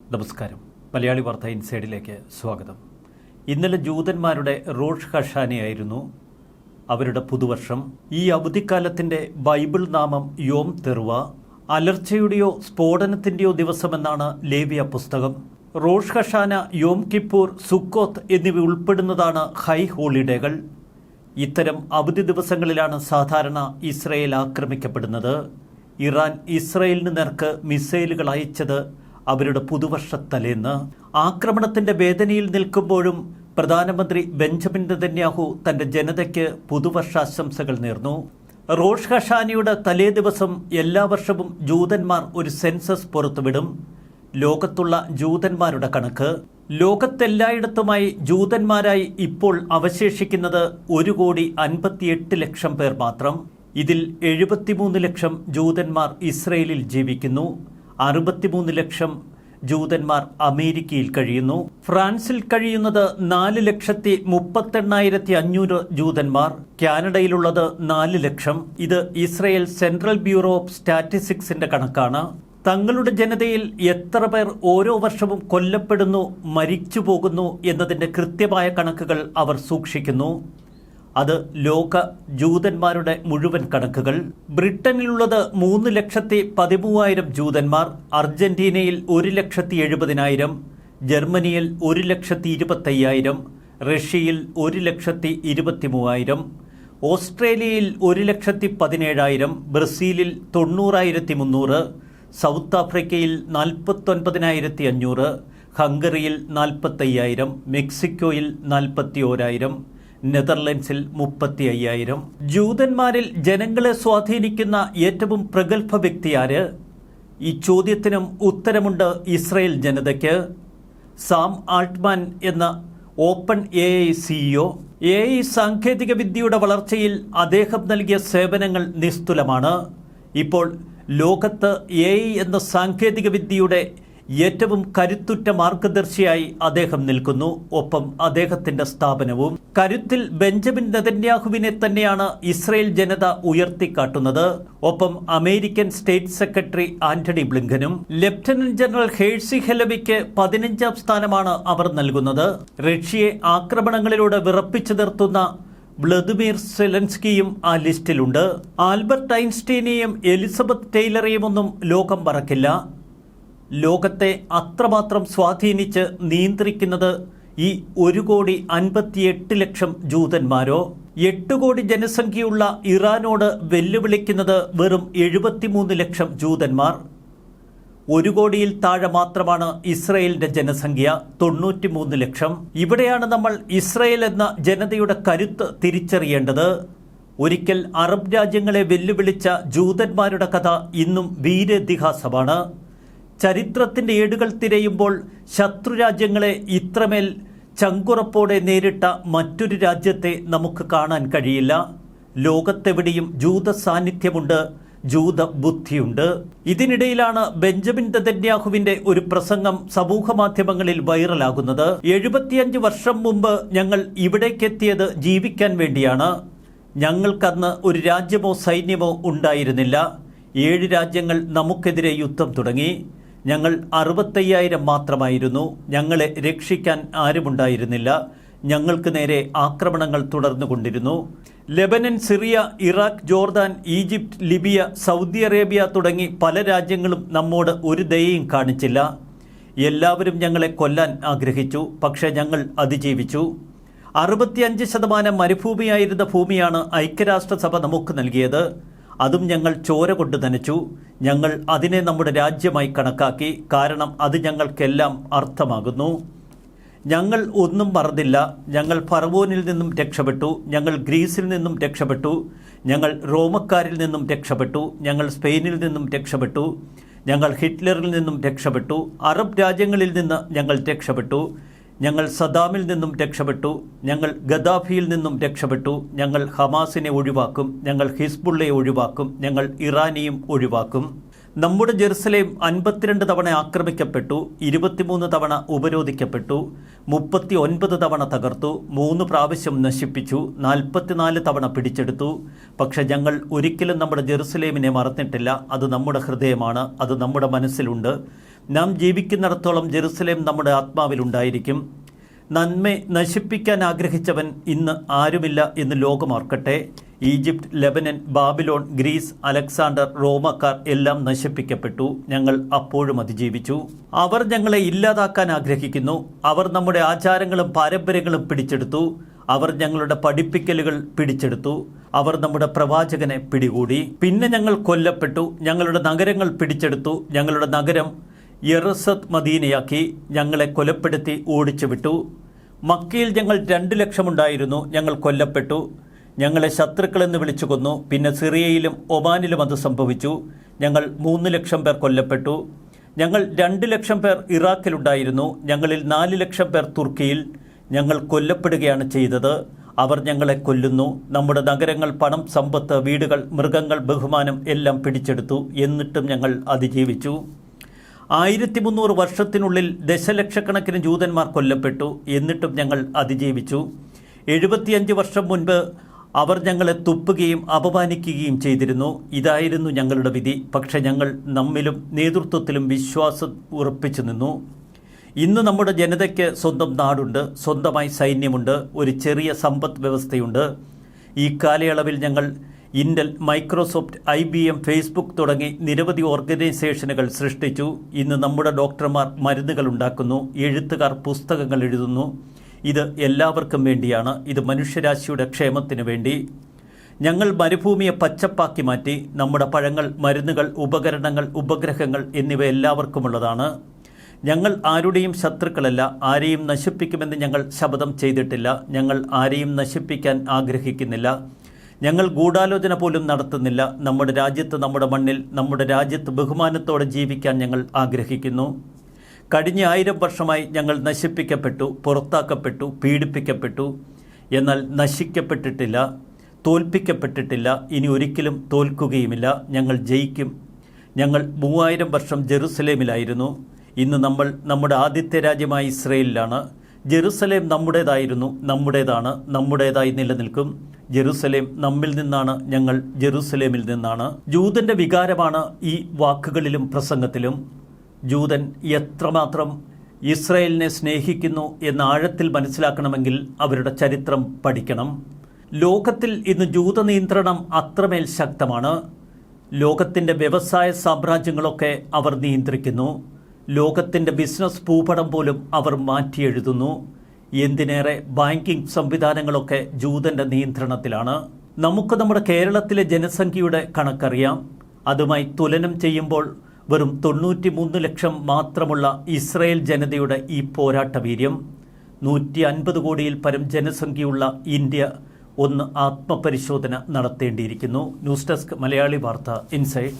നമസ്കാരം. മലയാളി വാർത്ത ഇൻസൈഡിലേക്ക് സ്വാഗതം. ഇന്നലെ ജൂതന്മാരുടെ റോഷ് ഹഷാനിയായിരുന്നു അവരുടെ പുതുവർഷം. ഈ അവധിക്കാലത്തിന്റെ ബൈബിൾ നാമം യോം തെറുവ അലർച്ചയുടെയോ സ്ഫോടനത്തിന്റെയോ ദിവസമെന്നാണ് ലേവിയ പുസ്തകം. റോഷ് ഹഷാന യോം കിപ്പൂർ സുക്കോത്ത് എന്നിവ ഉൾപ്പെടുന്നതാണ് ഹൈ ഹോളിഡേകൾ ഇത്തരം അവധി ദിവസങ്ങളിലാണ് സാധാരണ ഇസ്രയേൽ ആക്രമിക്കപ്പെടുന്നത്. ഇറാൻ ഇസ്രയേലിന് നേർക്ക് മിസൈലുകൾ അയച്ചത് അവരുടെ പുതുവർഷ പുതുവർഷത്തലേന്ന് ആക്രമണത്തിന്റെ വേദനയിൽ നിൽക്കുമ്പോഴും പ്രധാനമന്ത്രി ബെഞ്ചമിൻ നെതന്യാഹു തന്റെ ജനതയ്ക്ക് പുതുവർഷാശംസകൾ നേർന്നു. റോഷ് ഹഷാനിയുടെ തലേ ദിവസം എല്ലാ വർഷവും ജൂതന്മാർ ഒരു സെൻസസ് പുറത്തുവിടും. ലോകത്തുള്ള ജൂതന്മാരുടെ കണക്ക്. ലോകത്തെല്ലായിടത്തുമായി ജൂതന്മാരായി ഇപ്പോൾ അവശേഷിക്കുന്നത് ഒരു കോടി അൻപത്തിയെട്ട് ലക്ഷം പേർ മാത്രം. ഇതിൽ എഴുപത്തിമൂന്ന് ലക്ഷം ജൂതന്മാർ ഇസ്രയേലിൽ ജീവിക്കുന്നു. അറുപത്തിമൂന്ന് ലക്ഷം ജൂതന്മാർ അമേരിക്കയിൽ കഴിയുന്നു. ഫ്രാൻസിൽ കഴിയുന്നത് നാല് ലക്ഷത്തി മുപ്പത്തെണ്ണായിരത്തി അഞ്ഞൂറ് ജൂതന്മാർ. കാനഡയിലുള്ളത് നാല് ലക്ഷം. ഇത് ഇസ്രയേൽ സെൻട്രൽ ബ്യൂറോ ഓഫ് സ്റ്റാറ്റിസ്റ്റിക്സിന്റെ കണക്കാണ്. തങ്ങളുടെ ജനതയിൽ എത്ര പേർ ഓരോ വർഷവും കൊല്ലപ്പെടുന്നു മരിച്ചു പോകുന്നു എന്നതിന്റെ കൃത്യമായ കണക്കുകൾ അവർ സൂക്ഷിക്കുന്നു. അത് ലോക ജൂതന്മാരുടെ മുഴുവൻ കണക്കുകൾ. ബ്രിട്ടനിലുള്ളത് മൂന്ന് ലക്ഷത്തി പതിമൂവായിരം ജൂതന്മാർ അർജന്റീനയിൽ ഒരു ലക്ഷത്തി എഴുപതിനായിരം ജർമ്മനിയിൽ ഒരു ലക്ഷത്തി ഇരുപത്തയ്യായിരം റഷ്യയിൽ ഒരു ലക്ഷത്തി ഇരുപത്തി മൂവായിരം ഓസ്ട്രേലിയയിൽ ഒരു ലക്ഷത്തി പതിനേഴായിരം ബ്രസീലിൽ തൊണ്ണൂറായിരത്തി മുന്നൂറ് സൗത്ത് ആഫ്രിക്കയിൽ നാൽപ്പത്തൊൻപതിനായിരത്തി അഞ്ഞൂറ് ഹംഗറിയിൽ നാൽപ്പത്തയ്യായിരം മെക്സിക്കോയിൽ നാൽപ്പത്തി ഓരായിരം നെതർലൻഡ്സിൽ മുപ്പത്തി അയ്യായിരം ജൂതന്മാരിൽ ജനങ്ങളെ സ്വാധീനിക്കുന്ന ഏറ്റവും പ്രഗത്ഭ വ്യക്തിയാര് ഈ ചോദ്യത്തിനും ഉത്തരമുണ്ട് ഇസ്രയേൽ ജനതയ്ക്ക്. സാം ആൾട്ട്മാൻ എന്ന Open A I CEO A I സാങ്കേതിക വിദ്യയുടെ വളർച്ചയിൽ അദ്ദേഹം നൽകിയ സേവനങ്ങൾ നിസ്തുലമാണ്. ഇപ്പോൾ ലോകത്ത് എ ഐ എന്ന സാങ്കേതിക വിദ്യയുടെ ഏറ്റവും കരുത്തുറ്റ മാർഗദർശിയായി അദ്ദേഹം നിൽക്കുന്നു. ഒപ്പം അദ്ദേഹത്തിന്റെ സ്ഥാപനവും കരുത്തിൽ ബെഞ്ചമിൻ നെതന്യാഹുവിനെ തന്നെയാണ് ഇസ്രയേൽ ജനത ഉയർത്തിക്കാട്ടുന്നത്. ഒപ്പം അമേരിക്കൻ സ്റ്റേറ്റ് സെക്രട്ടറി ആന്റണി ബ്ലിങ്കനും ലഫ്റ്റനന്റ് ജനറൽ ഹേഴ്സി ഹെലവിക്ക് പതിനഞ്ചാം സ്ഥാനമാണ് അവർ നൽകുന്നത്. റഷ്യയെ ആക്രമണങ്ങളിലൂടെ വിറപ്പിച്ചു നിർത്തുന്ന വ്ളദിമിർ സെലൻസ്കിയും ആ ലിസ്റ്റിലുണ്ട്. ആൽബർട്ട് ഐൻസ്റ്റീനെയും എലിസബത്ത് ടെയ്ലറെയും ഒന്നും ലോകം മറക്കില്ല. ലോകത്തെ അത്രമാത്രം സ്വാധീനിച്ച് നിയന്ത്രിക്കുന്നത് ഈ ഒരു കോടി അൻപത്തിയെട്ട് ലക്ഷം ജൂതന്മാരോ? എട്ട് കോടി ജനസംഖ്യയുള്ള ഇറാനോട് വെല്ലുവിളിക്കുന്നത് വെറും എഴുപത്തിമൂന്ന് ലക്ഷം ജൂതന്മാർ. ഒരു കോടിയിൽ താഴെ മാത്രമാണ് ഇസ്രയേലിന്റെ ജനസംഖ്യ തൊണ്ണൂറ്റിമൂന്ന് ലക്ഷം. ഇവിടെയാണ് നമ്മൾ ഇസ്രയേൽ എന്ന ജനതയുടെ കരുത്ത് തിരിച്ചറിയേണ്ടത്. ഒരിക്കൽ അറബ് രാജ്യങ്ങളെ വെല്ലുവിളിച്ച ജൂതന്മാരുടെ കഥ ഇന്നും വീരതിഹാസമാണ്. ചരിത്രത്തിന്റെ ഏടുകൾ തിരയുമ്പോൾ ശത്രുരാജ്യങ്ങളെ ഇത്രമേൽ ചങ്കുറപ്പോടെ നേരിട്ട മറ്റൊരു രാജ്യത്തെ നമുക്ക് കാണാൻ കഴിയില്ല. ലോകത്തെവിടെയും ജൂത സാന്നിധ്യമുണ്ട് ജൂത ബുദ്ധിയുണ്ട് ഇതിനിടയിലാണ് ബെഞ്ചമിൻ തതന്യാഹുവിന്റെ ഒരു പ്രസംഗം സമൂഹ മാധ്യമങ്ങളിൽ വൈറലാകുന്നത്. എഴുപത്തിയഞ്ച് വർഷം മുമ്പ് ഞങ്ങൾ ഇവിടേക്കെത്തിയത് ജീവിക്കാൻ വേണ്ടിയാണ്. ഞങ്ങൾക്കന്ന് ഒരു രാജ്യമോ സൈന്യമോ ഉണ്ടായിരുന്നില്ല. ഏഴ് രാജ്യങ്ങൾ നമുക്കെതിരെ യുദ്ധം തുടങ്ങി. ഞങ്ങൾ അറുപത്തയ്യായിരം മാത്രമായിരുന്നു. ഞങ്ങളെ രക്ഷിക്കാൻ ആരുമുണ്ടായിരുന്നില്ല. ഞങ്ങൾക്ക് നേരെ ആക്രമണങ്ങൾ തുടർന്നുകൊണ്ടിരുന്നു. Lebanon Syria Iraq Jordan Egypt Libya Saudi Arabia തുടങ്ങി പല രാജ്യങ്ങളും നമ്മോട് ഒരു ദയയും കാണിച്ചില്ല. എല്ലാവരും ഞങ്ങളെ കൊല്ലാൻ ആഗ്രഹിച്ചു. പക്ഷേ ഞങ്ങൾ അതിജീവിച്ചു. അറുപത്തിയഞ്ച് ശതമാനം മരുഭൂമിയായിരുന്ന ഭൂമിയാണ് ഐക്യരാഷ്ട്രസഭ നമുക്ക് നൽകിയത്. അതും ഞങ്ങൾ ചോര കൊണ്ട് നനച്ചു. ഞങ്ങൾ അതിനെ നമ്മുടെ രാജ്യമായി കണക്കാക്കി. കാരണം അത് ഞങ്ങൾക്കെല്ലാം അർത്ഥമാകുന്നു. ഞങ്ങൾ ഒന്നും മറന്നില്ല. ഞങ്ങൾ ഫറവോനിൽ നിന്നും രക്ഷപ്പെട്ടു. ഞങ്ങൾ ഗ്രീസിൽ നിന്നും രക്ഷപ്പെട്ടു. ഞങ്ങൾ റോമക്കാരിൽ നിന്നും രക്ഷപ്പെട്ടു. ഞങ്ങൾ സ്പെയിനിൽ നിന്നും രക്ഷപ്പെട്ടു. ഞങ്ങൾ ഹിറ്റ്ലറിൽ നിന്നും രക്ഷപ്പെട്ടു. അറബ് രാജ്യങ്ങളിൽ നിന്ന് ഞങ്ങൾ രക്ഷപ്പെട്ടു. ഞങ്ങൾ സദാമിൽ നിന്നും രക്ഷപ്പെട്ടു ഞങ്ങൾ ഗദാഫിയിൽ നിന്നും രക്ഷപ്പെട്ടു ഞങ്ങൾ ഹമാസിനെ ഒഴിവാക്കും ഞങ്ങൾ ഹിസ്ബുള്ളയെ ഒഴിവാക്കും ഞങ്ങൾ ഇറാനെയും ഒഴിവാക്കും. നമ്മുടെ ജെറുസലേം അൻപത്തിരണ്ട് തവണ ആക്രമിക്കപ്പെട്ടു ഇരുപത്തിമൂന്ന് തവണ ഉപരോധിക്കപ്പെട്ടു മുപ്പത്തി ഒൻപത് തവണ തകർത്തു മൂന്ന് പ്രാവശ്യം നശിപ്പിച്ചു നാൽപ്പത്തിനാല് തവണ പിടിച്ചെടുത്തു. പക്ഷെ ഞങ്ങൾ ഒരിക്കലും നമ്മുടെ ജെറുസലേമിനെ മറന്നിട്ടില്ല. അത് നമ്മുടെ ഹൃദയമാണ് അത് നമ്മുടെ മനസ്സിലുണ്ട്. നാം ജീവിക്കുന്നിടത്തോളം ജെറുസലേം നമ്മുടെ ആത്മാവിലുണ്ടായിരിക്കും നന്മ നശിപ്പിക്കാൻ ആഗ്രഹിച്ചവൻ ഇന്ന് ആരുമില്ല എന്ന് ലോകമാർക്കട്ടെ. Egypt Lebanon Babylon Greece Alexander റോമക്കാർ എല്ലാം നശിപ്പിക്കപ്പെട്ടു. ഞങ്ങൾ അപ്പോഴും അതിജീവിച്ചു. അവർ ഞങ്ങളെ ഇല്ലാതാക്കാൻ ആഗ്രഹിക്കുന്നു. അവർ നമ്മുടെ ആചാരങ്ങളും പാരമ്പര്യങ്ങളും പിടിച്ചെടുത്തു. അവർ ഞങ്ങളുടെ പഠിപ്പിക്കലുകൾ പിടിച്ചെടുത്തു. അവർ നമ്മുടെ പ്രവാചകനെ പിടികൂടി. പിന്നെ ഞങ്ങൾ കൊല്ലപ്പെട്ടു. ഞങ്ങളുടെ നഗരങ്ങൾ പിടിച്ചെടുത്തു. ഞങ്ങളുടെ നഗരം യെറസത്ത് മദീനയാക്കി ഞങ്ങളെ കൊലപ്പെടുത്തി ഓടിച്ചു വിട്ടു. മക്കയിൽ ഞങ്ങൾ രണ്ട് ലക്ഷമുണ്ടായിരുന്നു ഞങ്ങൾ കൊല്ലപ്പെട്ടു. ഞങ്ങളെ ശത്രുക്കളെന്ന് വിളിച്ചു കൊന്നു. പിന്നെ സിറിയയിലും ഒമാനിലും അത് സംഭവിച്ചു. ഞങ്ങൾ മൂന്ന് ലക്ഷം പേർ കൊല്ലപ്പെട്ടു. ഞങ്ങൾ രണ്ട് ലക്ഷം പേർ ഇറാഖിലുണ്ടായിരുന്നു. ഞങ്ങളിൽ നാല് ലക്ഷം പേർ തുർക്കിയിൽ ഞങ്ങൾ കൊല്ലപ്പെടുകയാണ് ചെയ്തത്. അവർ ഞങ്ങളെ കൊല്ലുന്നു. നമ്മുടെ നഗരങ്ങൾ പണം സമ്പത്ത് വീടുകൾ മൃഗങ്ങൾ ബഹുമാനം എല്ലാം പിടിച്ചെടുത്തു. എന്നിട്ടും ഞങ്ങൾ അതിജീവിച്ചു. ആയിരത്തി മുന്നൂറ് വർഷത്തിനുള്ളിൽ ദശലക്ഷക്കണക്കിന് ജൂതന്മാർ കൊല്ലപ്പെട്ടു. എന്നിട്ടും ഞങ്ങൾ അതിജീവിച്ചു. എഴുപത്തിയഞ്ച് വർഷം മുൻപ് അവർ ഞങ്ങളെ തുപ്പുകയും അപമാനിക്കുകയും ചെയ്തിരുന്നു. ഇതായിരുന്നു ഞങ്ങളുടെ വിധി. പക്ഷേ ഞങ്ങൾ നമ്മിലും നേതൃത്വത്തിലും വിശ്വാസം ഉറപ്പിച്ചു നിന്നു. ഇന്ന് നമ്മുടെ ജനതയ്ക്ക് സ്വന്തം നാടുണ്ട്. സ്വന്തമായി സൈന്യമുണ്ട്. ഒരു ചെറിയ സമ്പദ് വ്യവസ്ഥയുണ്ട്. ഈ കാലയളവിൽ ഞങ്ങൾ Intel Microsoft I B M Facebook തുടങ്ങി നിരവധി ഓർഗനൈസേഷനുകൾ സൃഷ്ടിച്ചു. ഇന്ന് നമ്മുടെ ഡോക്ടർമാർ മരുന്നുകൾ ഉണ്ടാക്കുന്നു എഴുത്തുകാർ പുസ്തകങ്ങൾ എഴുതുന്നു. ഇത് എല്ലാവർക്കും വേണ്ടിയാണ്. ഇത് മനുഷ്യരാശിയുടെ ക്ഷേമത്തിന് വേണ്ടി. ഞങ്ങൾ മരുഭൂമിയെ പച്ചപ്പാക്കി മാറ്റി. നമ്മുടെ പഴങ്ങൾ മരുന്നുകൾ ഉപകരണങ്ങൾ ഉപഗ്രഹങ്ങൾ എന്നിവ എല്ലാവർക്കുമുള്ളതാണ് ഞങ്ങൾ ആരുടെയും ശത്രുക്കളല്ല. ആരെയും നശിപ്പിക്കുമെന്ന് ഞങ്ങൾ ശപഥം ചെയ്തിട്ടില്ല. ഞങ്ങൾ ആരെയും നശിപ്പിക്കാൻ ആഗ്രഹിക്കുന്നില്ല. ഞങ്ങൾ ഗൂഢാലോചന പോലും നടത്തുന്നില്ല. നമ്മുടെ രാജ്യത്ത് നമ്മുടെ മണ്ണിൽ നമ്മുടെ രാജ്യത്ത് ബഹുമാനത്തോടെ ജീവിക്കാൻ ഞങ്ങൾ ആഗ്രഹിക്കുന്നു. കഴിഞ്ഞ ആയിരം വർഷമായി ഞങ്ങൾ നശിപ്പിക്കപ്പെട്ടു പുറത്താക്കപ്പെട്ടു പീഡിപ്പിക്കപ്പെട്ടു. എന്നാൽ നശിക്കപ്പെട്ടിട്ടില്ല തോൽപ്പിക്കപ്പെട്ടിട്ടില്ല. ഇനി ഒരിക്കലും തോൽക്കുകയുമില്ല. ഞങ്ങൾ ജയിക്കും. ഞങ്ങൾ മൂവായിരം വർഷം ജെറുസലേമിലായിരുന്നു. ഇന്ന് നമ്മൾ നമ്മുടെ ആദ്യത്തെ രാജ്യമായ ഇസ്രയേലിലാണ്. ജെറുസലേം നമ്മുടേതായിരുന്നു നമ്മുടേതാണ് നമ്മുടേതായി നിലനിൽക്കും. ജെറുസലേം നമ്മിൽ നിന്നാണ് ഞങ്ങൾ ജെറുസലേമിൽ നിന്നാണ്. ജൂതന്റെ വികാരമാണ് ഈ വാക്കുകളിലും പ്രസംഗത്തിലും. ജൂതൻ എത്രമാത്രം ഇസ്രയേലിനെ സ്നേഹിക്കുന്നു എന്ന ആഴത്തിൽ മനസ്സിലാക്കണമെങ്കിൽ അവരുടെ ചരിത്രം പഠിക്കണം. ലോകത്തിൽ ഇന്ന് ജൂത നിയന്ത്രണം അത്രമേൽ ശക്തമാണ്. ലോകത്തിന്റെ വ്യവസായ സാമ്രാജ്യങ്ങളൊക്കെ അവർ നിയന്ത്രിക്കുന്നു. ലോകത്തിന്റെ ബിസിനസ് ഭൂപടം പോലും അവർ മാറ്റിയെഴുതുന്നു. എന്തിനേറെ ബാങ്കിംഗ് സംവിധാനങ്ങളൊക്കെ ജൂതന്റെ നിയന്ത്രണത്തിലാണ്. നമുക്ക് നമ്മുടെ കേരളത്തിലെ ജനസംഖ്യയുടെ കണക്കറിയാം. അതുമായി തുലനം ചെയ്യുമ്പോൾ വെറും തൊണ്ണൂറ്റി മൂന്ന് ലക്ഷം മാത്രമുള്ള ഇസ്രയേൽ ജനതയുടെ ഈ പോരാട്ട വീര്യം നൂറ്റി അൻപത് കോടിയിൽ പരം ജനസംഖ്യയുള്ള ഇന്ത്യ ഒന്ന് ആത്മപരിശോധന നടത്തേണ്ടിയിരിക്കുന്നു. ന്യൂസ് ഡെസ്ക് മലയാളി വാർത്ത ഇൻസൈഡ്